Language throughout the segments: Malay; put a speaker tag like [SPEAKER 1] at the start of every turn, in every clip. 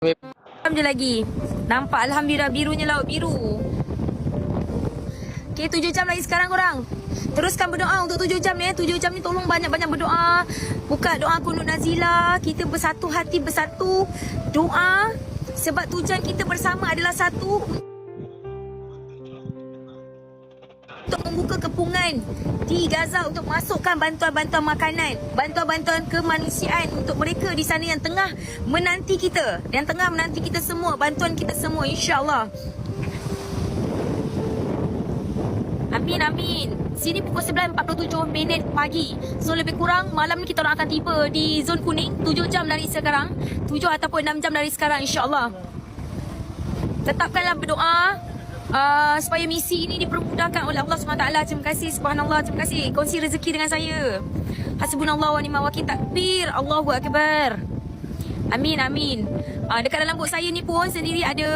[SPEAKER 1] Jam je lagi. Nampak Alhamdulillah birunya laut biru. Okay, tujuh jam lagi sekarang korang. Teruskan berdoa untuk tujuh jam eh. Tujuh jam ni tolong banyak-banyak berdoa. Buka doa kunut nazila. Kita bersatu hati bersatu. Doa. Sebab tujuan kita bersama adalah satu. Untuk membuka kepungan di Gaza untuk masukkan bantuan-bantuan makanan, bantuan-bantuan kemanusiaan untuk mereka di sana yang tengah menanti kita, yang tengah menanti kita semua, bantuan kita semua insya-Allah. Amin amin. Sini pukul 9.47 minit pagi. So lebih kurang malam ni kita orang akan tiba di zon kuning 7 jam dari sekarang. 7 ataupun 6 jam dari sekarang insya-Allah. Tetapkanlah berdoa uh, supaya misi ini dipermudahkan oleh Allah SWT. Terima kasih subhanallah. Terima kasih kongsi rezeki dengan saya. Hasbunallah wa ni'mal wakil takbir. Allahu akbar. Amin amin. Uh, dekat dalam bot saya ni pun sendiri ada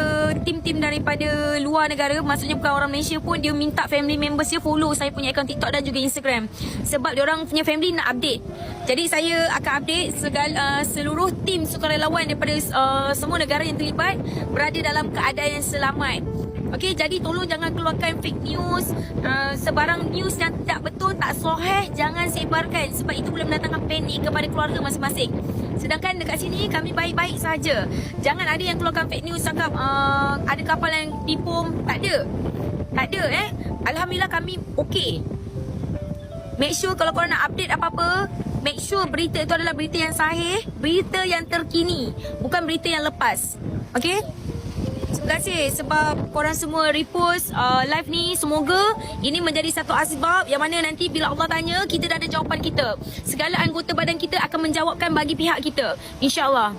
[SPEAKER 1] tim-tim daripada luar negara. Maksudnya bukan orang Malaysia pun dia minta family members dia follow saya punya akaun TikTok dan juga Instagram. Sebab dia orang punya family nak update. Jadi saya akan update segala uh, seluruh tim sukarelawan daripada uh, semua negara yang terlibat berada dalam keadaan yang selamat. Okey, jadi tolong jangan keluarkan fake news, uh, sebarang news yang tidak betul, tak soheh, jangan sebarkan sebab itu boleh mendatangkan panik kepada keluarga masing-masing. Sedangkan dekat sini kami baik-baik saja. Jangan ada yang keluarkan fake news cakap uh, ada kapal yang dibom, tak ada. Tak ada eh. Alhamdulillah kami okey. Make sure kalau korang nak update apa-apa, make sure berita itu adalah berita yang sahih, berita yang terkini, bukan berita yang lepas. Okey? Terima kasih sebab korang semua repost uh, live ni. Semoga ini menjadi satu asbab yang mana nanti bila Allah tanya, kita dah ada jawapan kita. Segala anggota badan kita akan menjawabkan bagi pihak kita. InsyaAllah.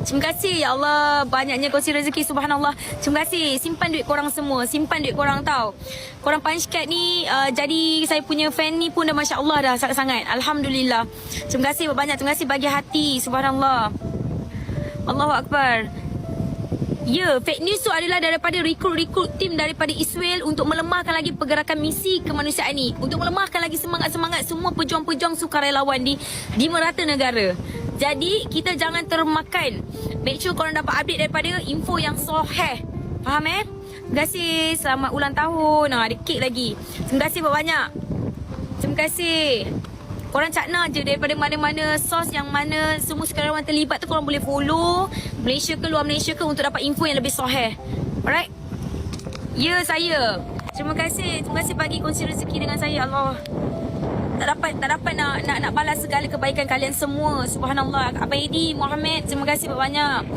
[SPEAKER 1] Terima kasih ya Allah banyaknya kongsi rezeki subhanallah. Terima kasih simpan duit korang semua, simpan duit korang tau. Korang punch card ni uh, jadi saya punya fan ni pun dah masya-Allah dah sangat-sangat. Alhamdulillah. Terima kasih banyak terima kasih bagi hati subhanallah. Allahu akbar. Ya, fake news tu adalah daripada rekrut-rekrut tim daripada Israel untuk melemahkan lagi pergerakan misi kemanusiaan ini. Untuk melemahkan lagi semangat-semangat semua pejuang-pejuang sukarelawan di di merata negara. Jadi, kita jangan termakan. Make sure korang dapat update daripada info yang soheh. Faham eh? Terima kasih. Selamat ulang tahun. Ha, ada kek lagi. Terima kasih banyak. Terima kasih. Korang cakna je daripada mana-mana sos yang mana semua sukarelawan terlibat tu korang boleh follow Malaysia ke luar Malaysia ke untuk dapat info yang lebih soheh. Alright? Ya, saya. Terima kasih. Terima kasih bagi kongsi rezeki dengan saya. Allah. Tak dapat tak dapat nak nak nak balas segala kebaikan kalian semua. Subhanallah. Abang Edi Muhammad, terima kasih banyak.